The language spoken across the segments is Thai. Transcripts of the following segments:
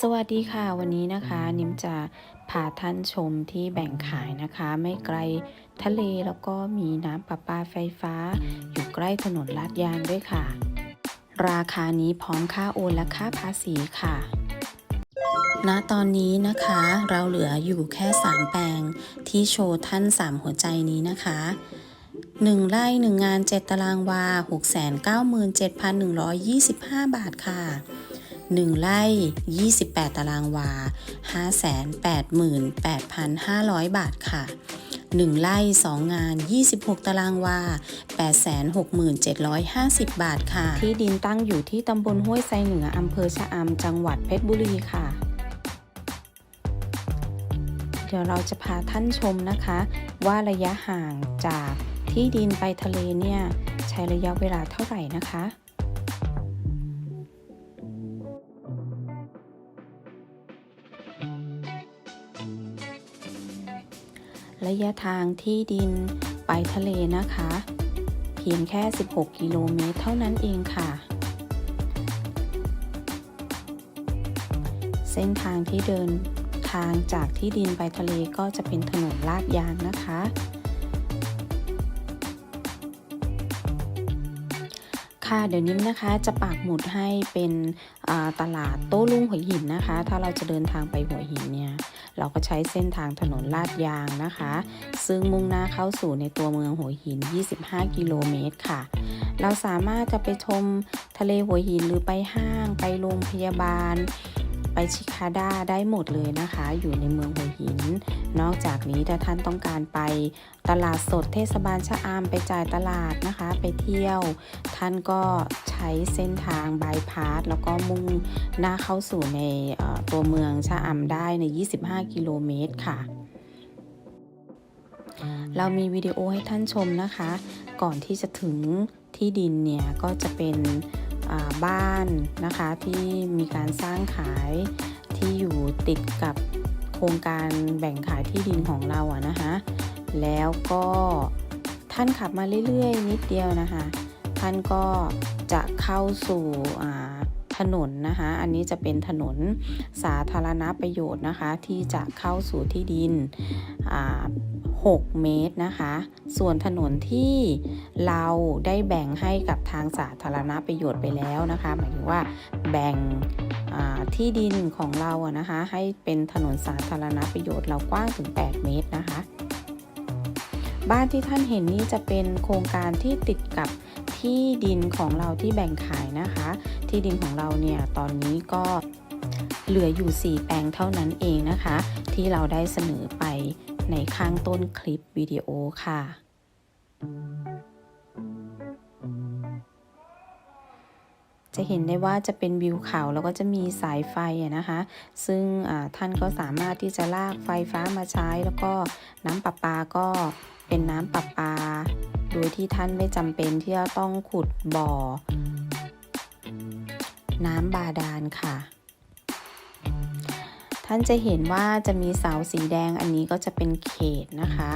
สวัสดีค่ะวันนี้นะคะนิมจะพาท่านชมที่แบ่งขายนะคะ ไม่ไกลทะเลแล้วก็มีน้ำประปาไฟฟ้า อยู่ใกล้ถนนลาดยางด้วยค่ะ ราคานี้พร้อมค่าโอนและค่าภาษีค่ะณตอนนี้นะคะเราเหลืออยู่แค่ 3 แปลงที่โชว์ท่าน 3 หัวใจนี้นะคะ1ไร่1งาน 7 ตารางวา 697,125 บาทค่ะ 1 ไร่ 28 ตารางวา 588,500 บาทค่ะ 1 ไร่ 2 งาน 26 ตารางวา 867,550 บาทค่ะ ที่ดินตั้งอยู่ที่ตำบลห้วยไซเหนืออำเภอชะอำจังหวัดเพชรบุรีค่ะ เดี๋ยวเราจะพาท่านชมนะคะ ว่าระยะห่างจากที่ดินไปทะเลเนี่ย ใช้ระยะเวลาเท่าไหร่นะคะ ระยะทางที่ดินไปทะเลนะคะ เพียงแค่ 16 กิโลเมตรเท่านั้นเองค่ะ เส้นทางที่เดินทางจากที่ดินไปทะเลก็จะเป็นถนนลาดยางนะคะ ค่ะเดี๋ยวนี้นะคะจะปากหมุดให้เป็นตลาดโต้รุ่งหัวหินนะคะ ถ้าเราจะเดินทางไปหัวหินเนี่ยเราก็ใช้เส้นทางถนนลาดยางนะคะ ซึ่งมุ่งหน้าเข้าสู่ในตัวเมืองหัวหิน 25 กิโลเมตรค่ะ เราสามารถจะไปชมทะเลหัวหินหรือไปห้างไปโรงพยาบาล ไปชิคาด้าได้หมดเลยนะคะ อยู่ในเมืองหัวหิน นอกจากนี้ถ้าท่านต้องการไปตลาดสดเทศบาลชะอำไปจ่ายตลาดนะคะ ไปเที่ยว ท่านก็ใช้เส้นทางบายพาสแล้วก็มุ่งหน้าเข้าสู่ในตัวเมืองชะอำได้ใน 25 กิโลเมตรค่ะเรามีวิดีโอให้ท่านชมนะคะ ก่อนที่จะถึงที่ดินเนี่ย ก็จะเป็น บ้านนะคะที่มีการสร้างขายที่อยู่ติดกับโครงการแบ่งขายที่ดินของเราอะนะคะแล้วก็ท่านขับมาเรื่อยๆ นิดเดียวนะคะ ท่านก็จะเข้าสู่ถนนนะคะ อันนี้จะเป็นถนนสาธารณประโยชน์นะคะ ที่จะเข้าสู่ที่ดิน 6 เมตรนะคะ ส่วนถนนที่เราได้แบ่งให้กับทางสาธารณประโยชน์ไปแล้วนะคะ หมายถึงว่าแบ่งที่ดินของเราอะนะคะ ให้เป็นถนนสาธารณประโยชน์เรากว้างถึง 8 เมตรนะคะ บ้านที่ท่านเห็นนี่จะเป็นโครงการที่ติดกับที่ดินของเราที่แบ่งขายนะคะ ที่ดินของเราเนี่ยตอนนี้ก็เหลืออยู่ 4 แปลงเท่านั้นเองนะคะ ที่เราได้เสนอไป ในข้างต้นคลิปวิดีโอค่ะ จะเห็นได้ว่าจะเป็นวิวเขาแล้วก็จะมีสายไฟนะคะ ซึ่งท่านก็สามารถที่จะลากไฟฟ้ามาใช้ แล้วก็น้ำประปาก็เป็นน้ำประปา โดยที่ท่านไม่จำเป็นที่จะต้องขุดบ่อ น้ำบาดาลค่ะ ท่านจะเห็นว่าจะมีเสาสีแดงอันนี้ก็จะเป็นเขตนะคะ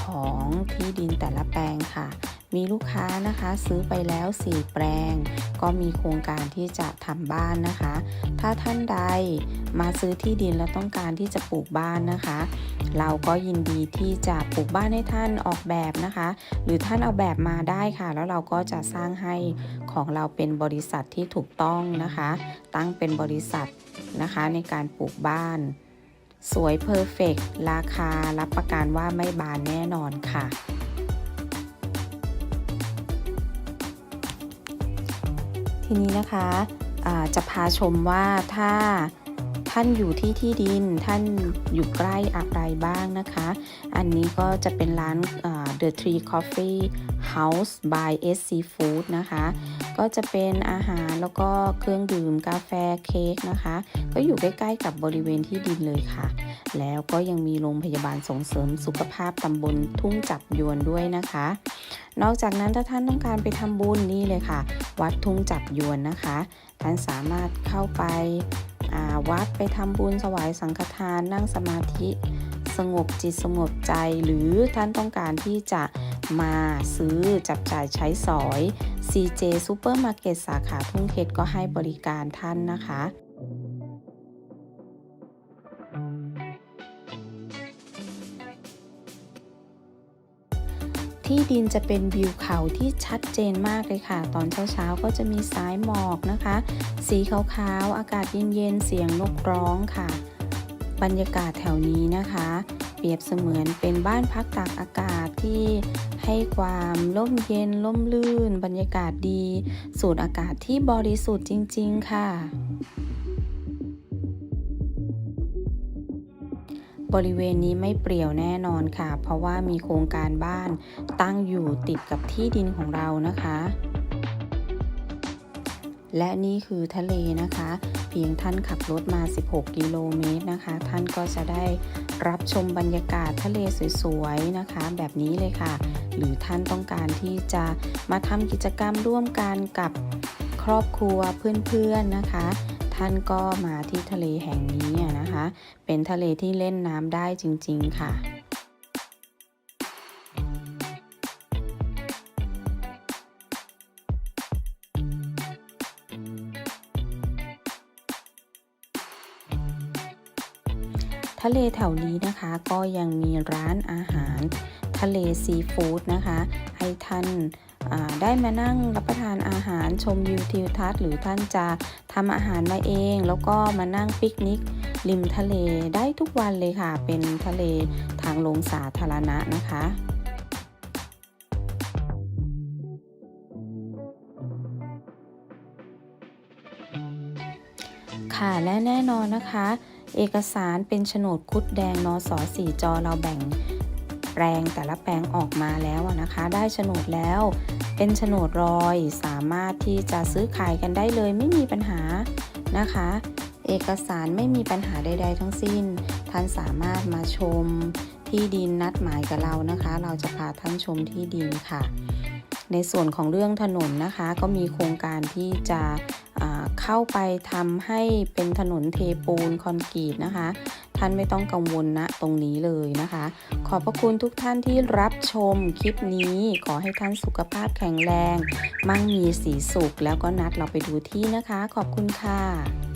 ของที่ดินแต่ละแปลงค่ะ มีลูกค้านะคะซื้อไปแล้ว 4 แปลง ก็มีโครงการที่จะทำบ้านนะคะ ถ้าท่านใด มาซื้อที่ดินแล้วต้องการที่จะปลูกบ้านนะคะ เราก็ยินดีที่จะปลูกบ้านให้ท่านออกแบบนะคะ หรือท่านเอาแบบมาได้ค่ะ แล้วเราก็จะสร้างให้ของเราเป็นบริษัทที่ถูกต้องนะคะ ตั้งเป็นบริษัทนะคะในการปลูกบ้าน สวยเพอร์เฟกราคารับประกันว่าไม่บานแน่นอนค่ะทีนี้นะคะอ่าจะพาชมว่าถ้า ท่านอยู่ที่ที่ดินท่านอยู่ใกล้อะไรบ้างนะคะ อันนี้ก็จะเป็นร้าน The Tree Coffee House by SC Food นะคะ ก็จะเป็นอาหารแล้วก็เครื่องดื่มกาแฟเค้กนะคะ ก็อยู่ใกล้ๆกับบริเวณที่ดินเลยค่ะ แล้วก็ยังมีโรงพยาบาลส่งเสริมสุขภาพตำบลทุ่งจับยวนด้วยนะคะ นอกจากนั้นถ้าท่านต้องการไปทำบุญนี่เลยค่ะ วัดทุ่งจับยวนนะคะ ท่านสามารถเข้าไป วัดไปทำบุญสวายสังฆทานนั่งสมาธิสงบจิตสงบใจ หรือท่านต้องการที่จะมาซื้อจับจ่ายใช้สอย CJ Supermarket สาขาทุ่งเพชรก็ให้บริการท่านนะคะ ที่ดินจะเป็นวิวเขาที่ชัดเจนมากเลยค่ะ ตอนเช้าๆก็จะมีสายหมอกนะคะ สีขาวๆ อากาศเย็นๆ เสียงนกร้องค่ะ บรรยากาศแถวนี้นะคะ เปรียบเสมือนเป็นบ้านพักตากอากาศที่ให้ความร่มเย็นร่มลื่น บรรยากาศดี สูดอากาศที่บริสุทธิ์จริง ๆ ค่ะ บริเวณนี้ไม่เปรี่ยวแน่นอนค่ะ เพราะว่ามีโครงการบ้านตั้งอยู่ติดกับที่ดินของเรานะคะ และนี่คือทะเลนะคะ เพียงท่านขับรถมา 16 กิโลเมตรนะคะ ท่านก็จะได้รับชมบรรยากาศทะเลสวยๆนะคะ แบบนี้เลยค่ะ หรือท่านต้องการที่จะมาทำกิจกรรมร่วมกันกับครอบครัวเพื่อนๆนะคะ ท่านก็มาที่ทะเลแห่งนี้นะคะ เป็นทะเลที่เล่นน้ำได้จริง ๆ ค่ะทะเลแถวนี้นะคะก็ยังมีร้านอาหารทะเลซีฟู้ดนะคะ ให้ท่าน ได้มานั่งรับประทานอาหารชมวิวทิวทัศน์หรือท่านจะทำอาหารมาเอง แล้วก็มานั่งปิกนิก ริมทะเลได้ทุกวันเลยค่ะ เป็นทะเลทางลงสาธารณะนะคะค่ะและแน่นอนนะคะ เอกสารเป็นโฉนดคุดแดงนสสี่จอเราแบ่ง ปลงแต่ละแปลงออกมาแล้วนะคะ ได้โฉนดแล้ว เป็นโฉนดรอยสามารถที่จะซื้อขายกันได้เลยไม่มีปัญหานะคะ เอกสารไม่มีปัญหาใด ๆ ทั้งสิ้น ท่านสามารถมาชมที่ดินนัดหมายกับเรานะคะ เราจะพาท่านชมที่ดินค่ะ ในส่วนของเรื่องถนนนะคะ ก็มีโครงการที่จะเข้าไปทำให้เป็นถนนเทปูนคอนกรีตนะคะ ท่านไม่ต้องกังวลนะตรงนี้เลยนะคะ ขอบพระคุณทุกท่านที่รับชมคลิปนี้ขอให้ท่านสุขภาพแข็งแรง มั่งมีสีสุขแล้วก็นัดเราไปดูที่นะคะ ขอบคุณค่ะ